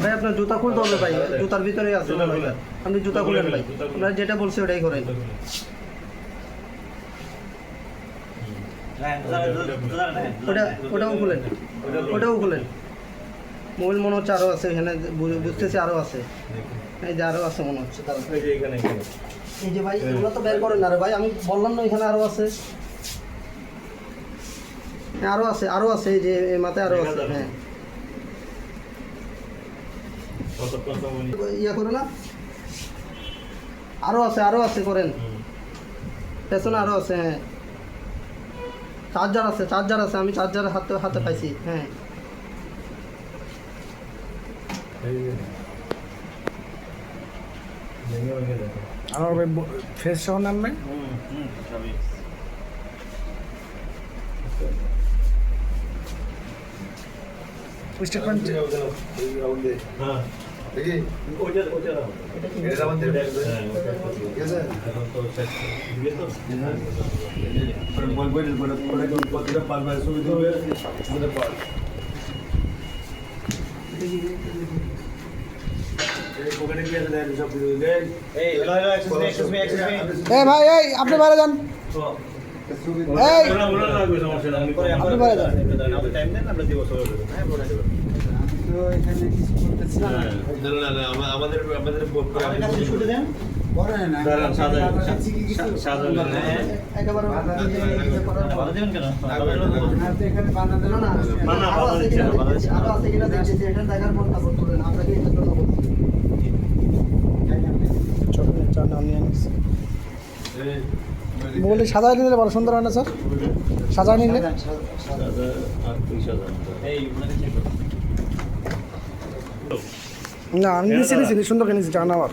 ভাই আপনার জুতা খুলতে হবে ভাই। জুতার ভিতরে আছে। আপনি জুতা খুলেন ভাই। আপনার যেটা বলছে ওটাই করেন। ওটা ওটাও খুলেন। ওটাও খুলেন। মোবাইল মনে হচ্ছে আরও আছে এখানে বুঝতেছি আরও আছে। এই যে আরও আছে মনে হচ্ছে তার এই যে এখানে এখানে। এই যে ভাই এগুলো তো বের করেন না রে ভাই আমি বললাম না এখানে আরও আছে। হ্যাঁ, আরও আছে আরও আছে এই যে এই মাথায় আরও আছে হ্যাঁ। ইয়ে করে না। আরও আছে আরও আছে করেন। পেছনে আরও আছে হ্যাঁ। চার্জার আছে চার্জার আছে আমি চার্জার হাতে হাতে পাইছি হ্যাঁ। আমার ফেস সহ নামবে? স্টেটমেন্ট হ্যাঁ। দেখি ওইটা দাও এটা আমাদের ওটা ঠিক আছে সেট তো বল বল বল বল কতটা পারবে সুবিধা হবে সুবিধা পার এই ভাই এই আপনি বাইরে যান। এই। ওরা ওরা লাগবে সমস্যা নাই আমি করে আপনি বাইরে যান। আপনি টাইম দেন আমরা দিব সব হ্যাঁ পড়া দেব না না না আমা- মোবাইলটি সাজায় নিলে বড় সুন্দর হয় না, স্যার? নিলে? সাজা সাজা করুন না, আমি নিচে নিচে সুন্দর কিনেছি জানাবার